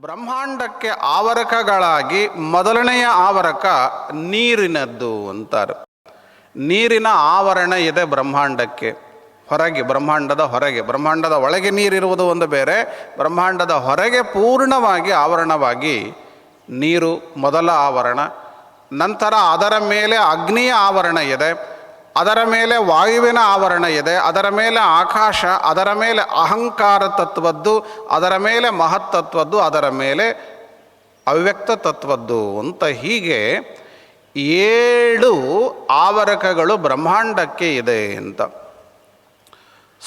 ಬ್ರಹ್ಮಾಂಡಕ್ಕೆ ಆವರಕಗಳಾಗಿ ಮೊದಲನೆಯ ಆವರಕ ನೀರಿನದ್ದು ಅಂತಾರೆ. ನೀರಿನ ಆವರಣ ಇದೆ ಬ್ರಹ್ಮಾಂಡಕ್ಕೆ. ಹೊರಗೆ, ಬ್ರಹ್ಮಾಂಡದ ಹೊರಗೆ. ಬ್ರಹ್ಮಾಂಡದ ಒಳಗೆ ನೀರಿರುವುದು ಒಂದು ಬೇರೆ. ಬ್ರಹ್ಮಾಂಡದ ಹೊರಗೆ ಪೂರ್ಣವಾಗಿ ಆವರಣವಾಗಿ ನೀರು ಮೊದಲ ಆವರಣ. ನಂತರ ಅದರ ಮೇಲೆ ಅಗ್ನಿಯ ಆವರಣ ಇದೆ. ಅದರ ಮೇಲೆ ವಾಯುವಿನ ಆವರಣ ಇದೆ, ಅದರ ಮೇಲೆ ಆಕಾಶ, ಅದರ ಮೇಲೆ ಅಹಂಕಾರ ತತ್ವದ್ದು, ಅದರ ಮೇಲೆ ಮಹತ್ತತ್ವದ್ದು, ಅದರ ಮೇಲೆ ಅವ್ಯಕ್ತ ತತ್ವದ್ದು ಅಂತ ಹೀಗೆ ಏಳು ಆವರಕಗಳು ಬ್ರಹ್ಮಾಂಡಕ್ಕೆ ಇದೆ ಅಂತ.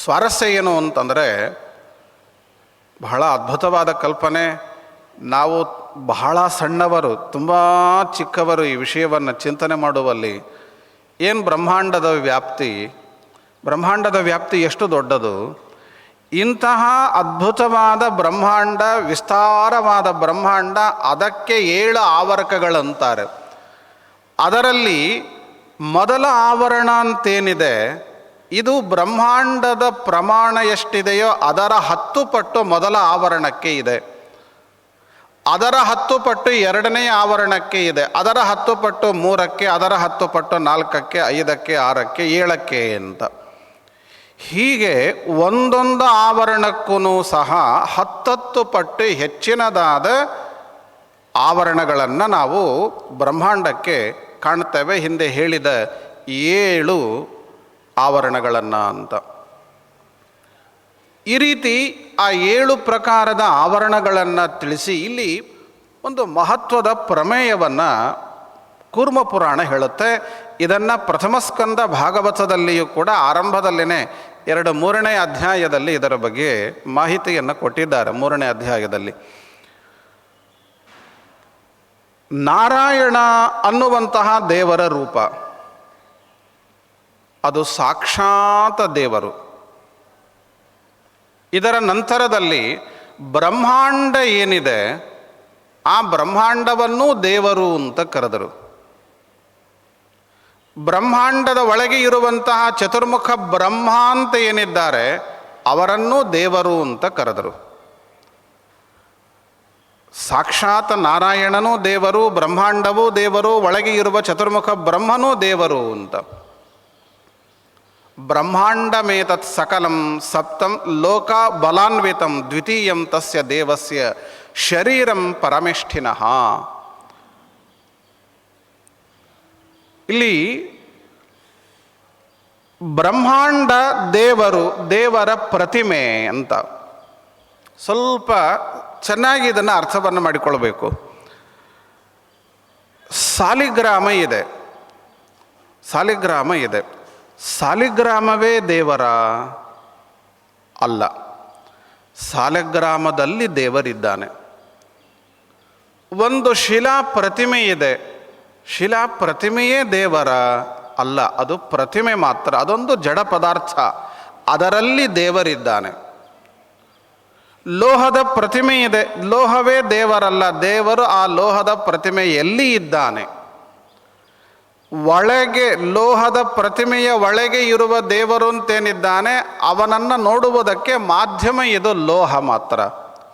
ಸ್ವಾರಸ್ಯ ಏನು ಅಂತಂದರೆ ಬಹಳ ಅದ್ಭುತವಾದ ಕಲ್ಪನೆ. ನಾವು ಬಹಳ ಸಣ್ಣವರು, ತುಂಬ ಚಿಕ್ಕವರು ಈ ವಿಷಯವನ್ನು ಚಿಂತನೆ ಮಾಡುವಲ್ಲಿ. ಏನು ಬ್ರಹ್ಮಾಂಡದ ವ್ಯಾಪ್ತಿ? ಬ್ರಹ್ಮಾಂಡದ ವ್ಯಾಪ್ತಿ ಎಷ್ಟು ದೊಡ್ಡದು? ಇಂತಹ ಅದ್ಭುತವಾದ ಬ್ರಹ್ಮಾಂಡ, ವಿಸ್ತಾರವಾದ ಬ್ರಹ್ಮಾಂಡ ಅದಕ್ಕೆ ಏಳು ಆವರಕಗಳಂತಾರೆ. ಅದರಲ್ಲಿ ಮೊದಲ ಆವರಣ ಅಂತೇನಿದೆ, ಇದು ಬ್ರಹ್ಮಾಂಡದ ಪ್ರಮಾಣ ಎಷ್ಟಿದೆಯೋ ಅದರ ಹತ್ತು ಪಟ್ಟು ಮೊದಲ ಆವರಣಕ್ಕೆ ಇದೆ. ಅದರ ಹತ್ತು ಪಟ್ಟು ಎರಡನೇ ಆವರಣಕ್ಕೆ ಇದೆ. ಅದರ ಹತ್ತು ಪಟ್ಟು ಮೂರಕ್ಕೆ, ಅದರ ಹತ್ತು ಪಟ್ಟು ನಾಲ್ಕಕ್ಕೆ, ಐದಕ್ಕೆ, ಆರಕ್ಕೆ, ಏಳಕ್ಕೆ ಅಂತ. ಹೀಗೆ ಒಂದೊಂದು ಆವರಣಕ್ಕೂ ಸಹ ಹತ್ತತ್ತು ಪಟ್ಟು ಹೆಚ್ಚಿನದಾದ ಆವರಣಗಳನ್ನು ನಾವು ಬ್ರಹ್ಮಾಂಡಕ್ಕೆ ಕಾಣ್ತೇವೆ ಹಿಂದೆ ಹೇಳಿದ ಏಳು ಆವರಣಗಳನ್ನು ಅಂತ. ಈ ರೀತಿ ಆ ಏಳು ಪ್ರಕಾರದ ಆವರಣಗಳನ್ನು ತಿಳಿಸಿ ಇಲ್ಲಿ ಒಂದು ಮಹತ್ವದ ಪ್ರಮೇಯವನ್ನು ಕೂರ್ಮ ಪುರಾಣ ಹೇಳುತ್ತೆ. ಇದನ್ನು ಪ್ರಥಮ ಸ್ಕಂದ ಭಾಗವತದಲ್ಲಿಯೂ ಕೂಡ ಆರಂಭದಲ್ಲಿನೇ ಎರಡು ಮೂರನೇ ಅಧ್ಯಾಯದಲ್ಲಿ ಇದರ ಬಗ್ಗೆ ಮಾಹಿತಿಯನ್ನು ಕೊಟ್ಟಿದ್ದಾರೆ ಮೂರನೇ ಅಧ್ಯಾಯದಲ್ಲಿ. ನಾರಾಯಣ ಅನ್ನುವಂತಹ ದೇವರ ರೂಪ. ಅದು ಸಾಕ್ಷಾತ್ ದೇವರು. ಇದರ ನಂತರದಲ್ಲಿ ಬ್ರಹ್ಮಾಂಡ ಏನಿದೆ, ಆ ಬ್ರಹ್ಮಾಂಡವನ್ನೂ ದೇವರು ಅಂತ ಕರೆದರು. ಬ್ರಹ್ಮಾಂಡದ ಒಳಗೆ ಇರುವಂತಹ ಚತುರ್ಮುಖ ಬ್ರಹ್ಮ ಅಂತ ಏನಿದ್ದಾರೆ, ಅವರನ್ನೂ ದೇವರು ಅಂತ ಕರೆದರು. ಸಾಕ್ಷಾತ್ ನಾರಾಯಣನೂ ದೇವರು, ಬ್ರಹ್ಮಾಂಡವೂ ದೇವರು, ಒಳಗೆ ಇರುವ ಚತುರ್ಮುಖ ಬ್ರಹ್ಮನೂ ದೇವರು ಅಂತ. ಬ್ರಹ್ಮಾಂಡಮೇತತ್ ಸಕಲಂ ಸಪ್ತಂ ಲೋಕ ಬಲಾನ್ವಿತಂ ದ್ವಿತೀಯಂ ತಸ್ಯ ದೇವಸ್ಯ ಶರೀರಂ ಪರಮೇಷ್ಠಿನಃ. ಇಲ್ಲಿ ಬ್ರಹ್ಮಾಂಡ ದೇವರು ದೇವರ ಪ್ರತಿಮೆ ಅಂತ. ಸ್ವಲ್ಪ ಚೆನ್ನಾಗಿ ಇದನ್ನು ಅರ್ಥವನ್ನು ಮಾಡಿಕೊಳ್ಬೇಕು. ಸಾಲಿಗ್ರಾಮ ಇದೆ. ಸಾಲಿಗ್ರಾಮ ಇದೆ. ಸಾಲಿಗ್ರಾಮವೇ ದೇವರ? ಅಲ್ಲ. ಸಾಲಿಗ್ರಾಮದಲ್ಲಿ ದೇವರಿದ್ದಾನೆ. ಒಂದು ಶಿಲಾ ಪ್ರತಿಮೆ ಇದೆ. ಶಿಲಾ ಪ್ರತಿಮೆಯೇ ದೇವರ? ಅಲ್ಲ, ಅದು ಪ್ರತಿಮೆ ಮಾತ್ರ, ಅದೊಂದು ಜಡ ಪದಾರ್ಥ. ಅದರಲ್ಲಿ ದೇವರಿದ್ದಾನೆ. ಲೋಹದ ಪ್ರತಿಮೆ ಇದೆ. ಲೋಹವೇ ದೇವರಲ್ಲ, ದೇವರು ಆ ಲೋಹದ ಪ್ರತಿಮೆಯಲ್ಲಿ ಇದ್ದಾನೆ. ಒಳಗೆ, ಲೋಹದ ಪ್ರತಿಮೆಯ ಒಳಗೆ ಇರುವ ದೇವರು ಅಂತೇನಿದ್ದಾನೆ ಅವನನ್ನು ನೋಡುವುದಕ್ಕೆ ಮಾಧ್ಯಮ ಇದು ಲೋಹ ಮಾತ್ರ.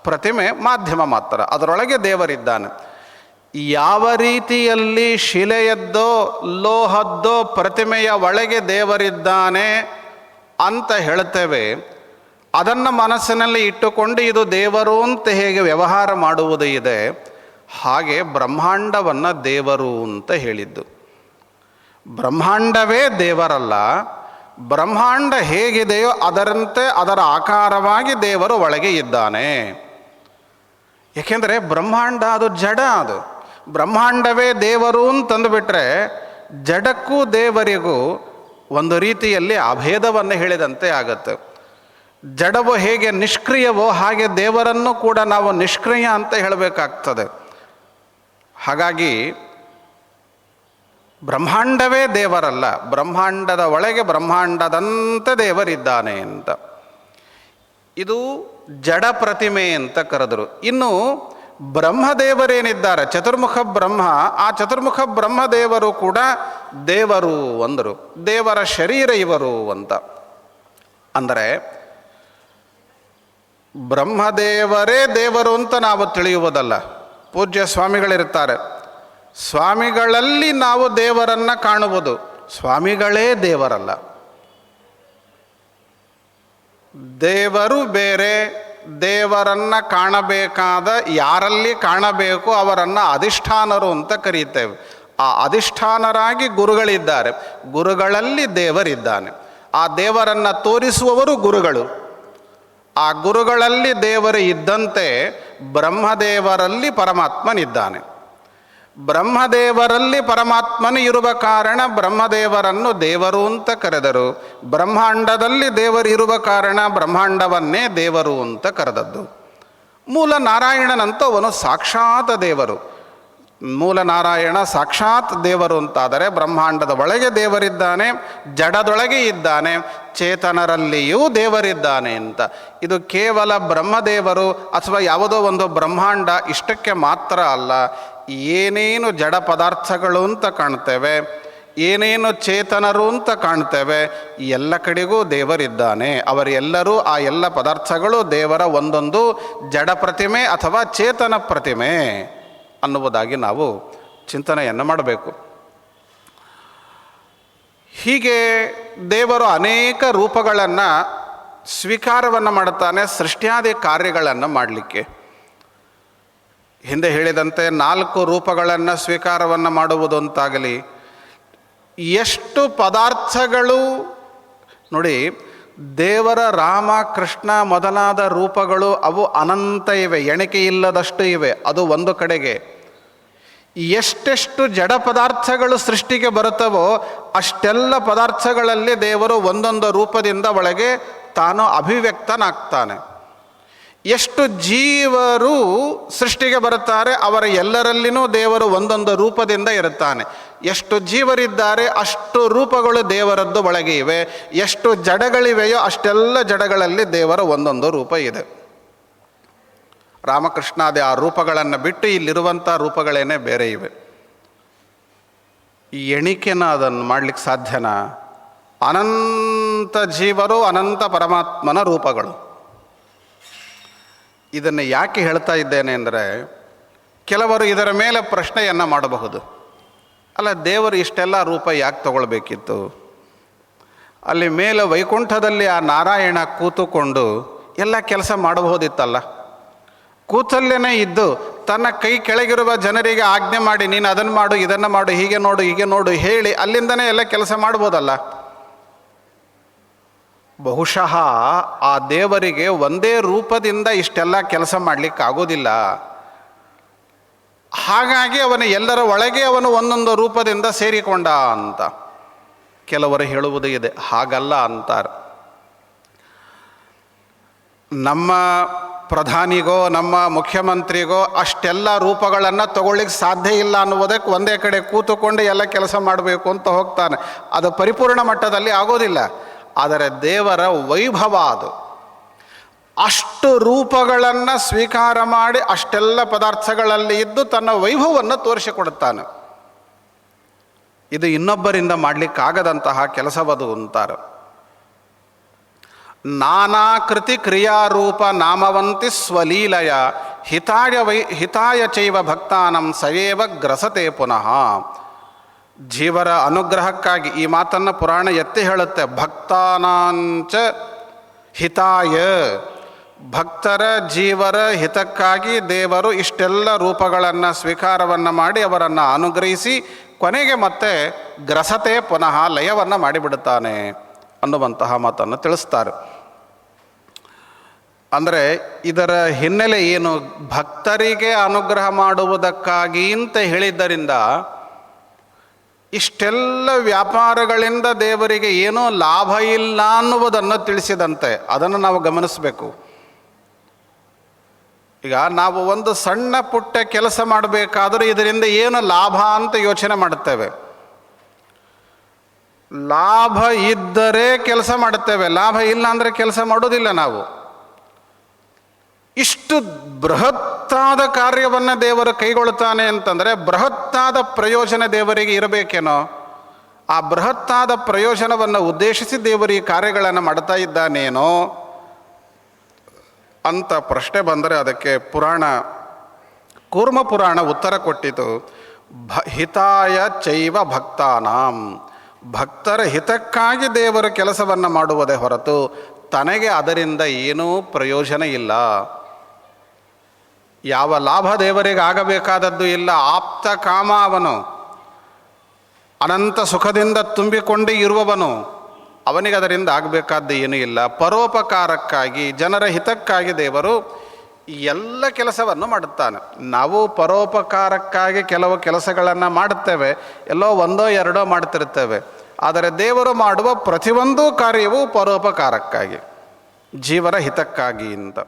ಪ್ರತಿಮೆ ಮಾಧ್ಯಮ ಮಾತ್ರ. ಅದರೊಳಗೆ ದೇವರಿದ್ದಾನೆ. ಯಾವ ರೀತಿಯಲ್ಲಿ ಶಿಲೆಯದ್ದೋ, ಲೋಹದ್ದೋ ಪ್ರತಿಮೆಯ ಒಳಗೆ ದೇವರಿದ್ದಾನೆ ಅಂತ ಹೇಳ್ತೇವೆ. ಅದನ್ನು ಮನಸ್ಸಿನಲ್ಲಿ ಇಟ್ಟುಕೊಂಡು ಇದು ದೇವರು ಅಂತ ಹೇಗೆ ವ್ಯವಹಾರ ಮಾಡುವುದು ಇದೆ, ಹಾಗೆ ಬ್ರಹ್ಮಾಂಡವನ್ನು ದೇವರು ಅಂತ ಹೇಳಿದ್ದು. ಬ್ರಹ್ಮಾಂಡವೇ ದೇವರಲ್ಲ, ಬ್ರಹ್ಮಾಂಡ ಹೇಗಿದೆಯೋ ಅದರಂತೆ ಅದರ ಆಕಾರವಾಗಿ ದೇವರು ಒಳಗೆ ಇದ್ದಾನೆ. ಏಕೆಂದರೆ ಬ್ರಹ್ಮಾಂಡ ಅದು ಜಡ ಅದು. ಬ್ರಹ್ಮಾಂಡವೇ ದೇವರು ಅಂತಂದುಬಿಟ್ರೆ ಜಡಕ್ಕೂ ದೇವರಿಗೂ ಒಂದು ರೀತಿಯಲ್ಲಿ ಅಭೇದವನ್ನು ಹೇಳಿದಂತೆ ಆಗುತ್ತೆ. ಜಡವು ಹೇಗೆ ನಿಷ್ಕ್ರಿಯವೋ ಹಾಗೆ ದೇವರನ್ನು ಕೂಡ ನಾವು ನಿಷ್ಕ್ರಿಯ ಅಂತ ಹೇಳಬೇಕಾಗ್ತದೆ. ಹಾಗಾಗಿ ಬ್ರಹ್ಮಾಂಡವೇ ದೇವರಲ್ಲ, ಬ್ರಹ್ಮಾಂಡದ ಒಳಗೆ ಬ್ರಹ್ಮಾಂಡದಂಥ ದೇವರಿದ್ದಾನೆ ಅಂತ. ಇದು ಜಡ ಪ್ರತಿಮೆ ಅಂತ ಕರೆದರು. ಇನ್ನು ಬ್ರಹ್ಮದೇವರೇನಿದ್ದಾರೆ? ಚತುರ್ಮುಖ ಬ್ರಹ್ಮ, ಆ ಚತುರ್ಮುಖ ಬ್ರಹ್ಮದೇವರು ಕೂಡ ದೇವರು ಅಂದರು. ದೇವರ ಶರೀರ ಇವರು ಅಂತ. ಅಂದರೆ ಬ್ರಹ್ಮದೇವರೇ ದೇವರು ಅಂತ ನಾವು ತಿಳಿಯುವುದಲ್ಲ. ಪೂಜ್ಯ ಸ್ವಾಮಿಗಳಿರ್ತಾರೆ. ಸ್ವಾಮಿಗಳಲ್ಲಿ ನಾವು ದೇವರನ್ನು ಕಾಣುವುದು. ಸ್ವಾಮಿಗಳೇ ದೇವರಲ್ಲ. ದೇವರು ಬೇರೆ, ದೇವರನ್ನು ಕಾಣಬೇಕಾದ ಯಾರಲ್ಲಿ ಕಾಣಬೇಕು ಅವರನ್ನು ಅಧಿಷ್ಠಾನರು ಅಂತ ಕರೀತೇವೆ. ಆ ಅಧಿಷ್ಠಾನರಾಗಿ ಗುರುಗಳಿದ್ದಾರೆ. ಗುರುಗಳಲ್ಲಿ ದೇವರಿದ್ದಾನೆ. ಆ ದೇವರನ್ನು ತೋರಿಸುವವರು ಗುರುಗಳು. ಆ ಗುರುಗಳಲ್ಲಿ ದೇವರು ಇದ್ದಂತೆ ಬ್ರಹ್ಮದೇವರಲ್ಲಿ ಪರಮಾತ್ಮನಿದ್ದಾನೆ. ಬ್ರಹ್ಮದೇವರಲ್ಲಿ ಪರಮಾತ್ಮನು ಇರುವ ಕಾರಣ ಬ್ರಹ್ಮದೇವರನ್ನು ದೇವರು ಅಂತ ಕರೆದರು. ಬ್ರಹ್ಮಾಂಡದಲ್ಲಿ ದೇವರು ಇರುವ ಕಾರಣ ಬ್ರಹ್ಮಾಂಡವನ್ನೇ ದೇವರು ಅಂತ ಕರೆದದ್ದು. ಮೂಲ ನಾರಾಯಣನಂತವನು ಸಾಕ್ಷಾತ್ ದೇವರು. ಮೂಲ ನಾರಾಯಣ ಸಾಕ್ಷಾತ್ ದೇವರು ಅಂತಾದರೆ ಬ್ರಹ್ಮಾಂಡದ ಒಳಗೆ ದೇವರಿದ್ದಾನೆ, ಜಡದೊಳಗೆ ಇದ್ದಾನೆ ಚೇತನರಲ್ಲಿಯೂ ದೇವರಿದ್ದಾನೆ ಅಂತ. ಇದು ಕೇವಲ ಬ್ರಹ್ಮದೇವರು ಅಥವಾ ಯಾವುದೋ ಒಂದು ಬ್ರಹ್ಮಾಂಡ ಇಷ್ಟಕ್ಕೆ ಮಾತ್ರ ಅಲ್ಲ. ಏನೇನು ಜಡ ಪದಾರ್ಥಗಳು ಅಂತ ಕಾಣ್ತೇವೆ, ಏನೇನು ಚೇತನರು ಅಂತ ಕಾಣ್ತೇವೆ ಎಲ್ಲ ಕಡೆಗೂ ದೇವರಿದ್ದಾನೆ. ಅವರೆಲ್ಲರೂ ಆ ಎಲ್ಲ ಪದಾರ್ಥಗಳು ದೇವರ ಒಂದೊಂದು ಜಡ ಪ್ರತಿಮೆ ಅಥವಾ ಚೇತನ ಪ್ರತಿಮೆ ಅನ್ನುವುದಾಗಿ ನಾವು ಚಿಂತನೆಯನ್ನು ಮಾಡಬೇಕು. ಹೀಗೆ ದೇವರು ಅನೇಕ ರೂಪಗಳನ್ನು ಸ್ವೀಕಾರವನ್ನು ಮಾಡುತ್ತಾನೆ, ಸೃಷ್ಟ್ಯಾದಿ ಕಾರ್ಯಗಳನ್ನು ಮಾಡಲಿಕ್ಕೆ. ಹಿಂದೆ ಹೇಳಿದಂತೆ ನಾಲ್ಕು ರೂಪಗಳನ್ನು ಸ್ವೀಕಾರವನ್ನು ಮಾಡುವುದು ಅಂತಾಗಲಿ ಎಷ್ಟು ಪದಾರ್ಥಗಳು, ನೋಡಿ, ದೇವರ ರಾಮ, ಕೃಷ್ಣ ಮೊದಲಾದ ರೂಪಗಳು ಅವು ಅನಂತ ಇವೆ ಎಣಿಕೆ ಇಲ್ಲದಷ್ಟು ಇವೆ, ಅದು ಒಂದು ಕಡೆಗೆ. ಎಷ್ಟೆಷ್ಟು ಜಡ ಪದಾರ್ಥಗಳು ಸೃಷ್ಟಿಗೆ ಬರುತ್ತವೋ ಅಷ್ಟೆಲ್ಲ ಪದಾರ್ಥಗಳಲ್ಲಿ ದೇವರು ಒಂದೊಂದು ರೂಪದಿಂದ ಒಳಗೆ ತಾನು ಅಭಿವ್ಯಕ್ತನಾಗ್ತಾನೆ. ಎಷ್ಟು ಜೀವರು ಸೃಷ್ಟಿಗೆ ಬರುತ್ತಾರೆ ಅವರ ಎಲ್ಲರಲ್ಲಿನೂ ದೇವರು ಒಂದೊಂದು ರೂಪದಿಂದ ಇರುತ್ತಾನೆ. ಎಷ್ಟು ಜೀವರಿದ್ದಾರೆ ಅಷ್ಟು ರೂಪಗಳು ದೇವರದ್ದು ಒಳಗೆ ಇವೆ. ಎಷ್ಟು ಜಡಗಳಿವೆಯೋ ಅಷ್ಟೆಲ್ಲ ಜಡಗಳಲ್ಲಿ ದೇವರ ಒಂದೊಂದು ರೂಪ ಇದೆ. ರಾಮಕೃಷ್ಣಾದಿ ಆ ರೂಪಗಳನ್ನು ಬಿಟ್ಟು ಇಲ್ಲಿರುವಂಥ ರೂಪಗಳೇನೆ ಬೇರೆ ಇವೆ. ಈ ಎಣಿಕೆನ ಅದನ್ನು ಮಾಡಲಿಕ್ಕೆ ಸಾಧ್ಯನಾ? ಅನಂತ ಜೀವರು ಅನಂತ ಪರಮಾತ್ಮನ ರೂಪಗಳು. ಇದನ್ನು ಯಾಕೆ ಹೇಳ್ತಾ ಇದ್ದೇನೆ ಅಂದರೆ, ಕೆಲವರು ಇದರ ಮೇಲೆ ಪ್ರಶ್ನೆಯನ್ನು ಮಾಡಬಹುದು. ಅಲ್ಲ, ದೇವರು ಇಷ್ಟೆಲ್ಲ ರೂಪ ಯಾಕೆ ತಗೊಳ್ಬೇಕಿತ್ತು? ಅಲ್ಲಿ ಮೇಲೆ ವೈಕುಂಠದಲ್ಲಿ ಆ ನಾರಾಯಣ ಕೂತುಕೊಂಡು ಎಲ್ಲ ಕೆಲಸ ಮಾಡಬಹುದಿತ್ತಲ್ಲ? ಕೂತಲ್ಲೇ ಇದ್ದು ತನ್ನ ಕೈ ಕೆಳಗಿರುವ ಜನರಿಗೆ ಆಜ್ಞೆ ಮಾಡಿ, ನೀನು ಅದನ್ನು ಮಾಡು, ಇದನ್ನು ಮಾಡು, ಹೀಗೆ ನೋಡು ಹೀಗೆ ನೋಡು ಹೇಳಿ ಅಲ್ಲಿಂದನೇ ಎಲ್ಲ ಕೆಲಸ ಮಾಡ್ಬೋದಲ್ಲ? ಬಹುಶಃ ಆ ದೇವರಿಗೆ ಒಂದೇ ರೂಪದಿಂದ ಇಷ್ಟೆಲ್ಲ ಕೆಲಸ ಮಾಡಲಿಕ್ಕೆ ಆಗೋದಿಲ್ಲ. ಹಾಗಾಗಿ ಅವನು ಎಲ್ಲರ ಒಳಗೆ ಅವನು ಒಂದೊಂದು ರೂಪದಿಂದ ಸೇರಿಕೊಂಡ ಅಂತ ಕೆಲವರು ಹೇಳುವುದು ಇದೆ. ಹಾಗಲ್ಲ ಅಂತಾರೆ. ನಮ್ಮ ಪ್ರಧಾನಿಗೋ, ನಮ್ಮ ಮುಖ್ಯಮಂತ್ರಿಗೋ, ಅಷ್ಟೆಲ್ಲ ರೂಪಗಳನ್ನು ತಗೊಳ್ಳಿಕ್ಕೆ ಸಾಧ್ಯ ಇಲ್ಲ ಅನ್ನುವುದಕ್ಕೆ ಒಂದೇ ಕಡೆ ಕೂತುಕೊಂಡು ಎಲ್ಲ ಕೆಲಸ ಮಾಡಬೇಕು ಅಂತ ಹೋಗ್ತಾನೆ. ಅದು ಪರಿಪೂರ್ಣ ಮಟ್ಟದಲ್ಲಿ ಆಗೋದಿಲ್ಲ. ಆದರೆ ದೇವರ ವೈಭವ ಅದು. ಅಷ್ಟು ರೂಪಗಳನ್ನು ಸ್ವೀಕಾರ ಮಾಡಿ ಅಷ್ಟೆಲ್ಲ ಪದಾರ್ಥಗಳಲ್ಲಿ ಇದ್ದು ತನ್ನ ವೈಭವವನ್ನು ತೋರಿಸಿಕೊಡುತ್ತಾನೆ. ಇದು ಇನ್ನೊಬ್ಬರಿಂದ ಮಾಡಲಿಕ್ಕಾಗದಂತಹ ಕೆಲಸವದು ಅಂತಾರೆ. ನಾನಾಕೃತಿ ಕ್ರಿಯಾರೂಪ ನಾಮವಂತಿ ಸ್ವಲೀಲಯ ಹಿತಾಯ ವೈ ಹಿತಾಯ ಚೈವ ಭಕ್ತಾನಂ ಸಯೇವ ಗ್ರಸತೆ ಪುನಃ. ಜೀವರ ಅನುಗ್ರಹಕ್ಕಾಗಿ ಈ ಮಾತನ್ನು ಪುರಾಣ ಎತ್ತಿ ಹೇಳುತ್ತೆ. ಭಕ್ತಾನಾಂಚ ಹಿತಾಯ. ಭಕ್ತರ ಜೀವರ ಹಿತಕ್ಕಾಗಿ ದೇವರು ಇಷ್ಟೆಲ್ಲ ರೂಪಗಳನ್ನು ಸ್ವೀಕಾರವನ್ನು ಮಾಡಿ ಅವರನ್ನು ಅನುಗ್ರಹಿಸಿ ಕೊನೆಗೆ ಮತ್ತೆ ಗ್ರಸತೆ ಪುನಃ ಲಯವನ್ನು ಮಾಡಿಬಿಡುತ್ತಾನೆ. ಅನ್ನುವಂತಹ ಮಾತನ್ನು ತಿಳಿಸ್ತಾರೆ. ಅಂದರೆ ಇದರ ಹಿನ್ನೆಲೆ ಏನು? ಭಕ್ತರಿಗೆ ಅನುಗ್ರಹ ಮಾಡುವುದಕ್ಕಾಗಿ ಅಂತ ಹೇಳಿದ್ದರಿಂದ ಇಷ್ಟೆಲ್ಲ ವ್ಯಾಪಾರಗಳಿಂದ ದೇವರಿಗೆ ಏನೂ ಲಾಭ ಇಲ್ಲ ಅನ್ನುವುದನ್ನು ತಿಳಿಸಿದಂತೆ. ಅದನ್ನು ನಾವು ಗಮನಿಸಬೇಕು. ಈಗ ನಾವು ಒಂದು ಸಣ್ಣ ಪುಟ್ಟ ಕೆಲಸ ಮಾಡಬೇಕಾದರೂ ಇದರಿಂದ ಏನು ಲಾಭ ಅಂತ ಯೋಚನೆ ಮಾಡುತ್ತೇವೆ. ಲಾಭ ಇದ್ದರೆ ಕೆಲಸ ಮಾಡುತ್ತೇವೆ. ಲಾಭ ಇಲ್ಲ ಅಂದರೆ ಕೆಲಸ ಮಾಡೋದಿಲ್ಲ ನಾವು. ಇಷ್ಟು ಬೃಹತ್ತಾದ ಕಾರ್ಯವನ್ನು ದೇವರು ಕೈಗೊಳ್ಳುತ್ತಾನೆ ಅಂತಂದರೆ ಬೃಹತ್ತಾದ ಪ್ರಯೋಜನ ದೇವರಿಗೆ ಇರಬೇಕೇನೋ? ಆ ಬೃಹತ್ತಾದ ಪ್ರಯೋಜನವನ್ನು ಉದ್ದೇಶಿಸಿ ದೇವರು ಈ ಕಾರ್ಯಗಳನ್ನು ಮಾಡ್ತಾ ಇದ್ದಾನೇನೋ? ಅಂತ ಪ್ರಶ್ನೆ ಬಂದರೆ ಅದಕ್ಕೆ ಪುರಾಣ, ಕೂರ್ಮ ಪುರಾಣ ಉತ್ತರ ಕೊಟ್ಟಿತು. ಭ ಹಿತಾಯ ಚೈವ ಭಕ್ತಾನಾಂ ಭಕ್ತರ ಹಿತಕ್ಕಾಗಿ ದೇವರ ಕೆಲಸವನ್ನು ಮಾಡುವುದೇ ಹೊರತು ತನಗೆ ಅದರಿಂದ ಏನೂ ಪ್ರಯೋಜನ ಇಲ್ಲ. ಯಾವ ಲಾಭ ದೇವರಿಗೆ ಆಗಬೇಕಾದದ್ದು ಇಲ್ಲ. ಆಪ್ತ ಕಾಮ ಅವನು. ಅನಂತ ಸುಖದಿಂದ ತುಂಬಿಕೊಂಡೇ ಇರುವವನು. ಅವನಿಗೆ ಅದರಿಂದ ಆಗಬೇಕಾದ್ದು ಏನೂ ಇಲ್ಲ. ಪರೋಪಕಾರಕ್ಕಾಗಿ, ಜನರ ಹಿತಕ್ಕಾಗಿ ದೇವರು ಎಲ್ಲ ಕೆಲಸವನ್ನು ಮಾಡುತ್ತಾನೆ. ನಾವು ಪರೋಪಕಾರಕ್ಕಾಗಿ ಕೆಲವು ಕೆಲಸಗಳನ್ನು ಮಾಡುತ್ತೇವೆ, ಎಲ್ಲೋ ಒಂದೋ ಎರಡೋ ಮಾಡ್ತಿರ್ತೇವೆ. ಆದರೆ ದೇವರು ಮಾಡುವ ಪ್ರತಿಯೊಂದು ಕಾರ್ಯವೂ ಪರೋಪಕಾರಕ್ಕಾಗಿ ಜೀವರ ಹಿತಕ್ಕಾಗಿ ಅಂತ.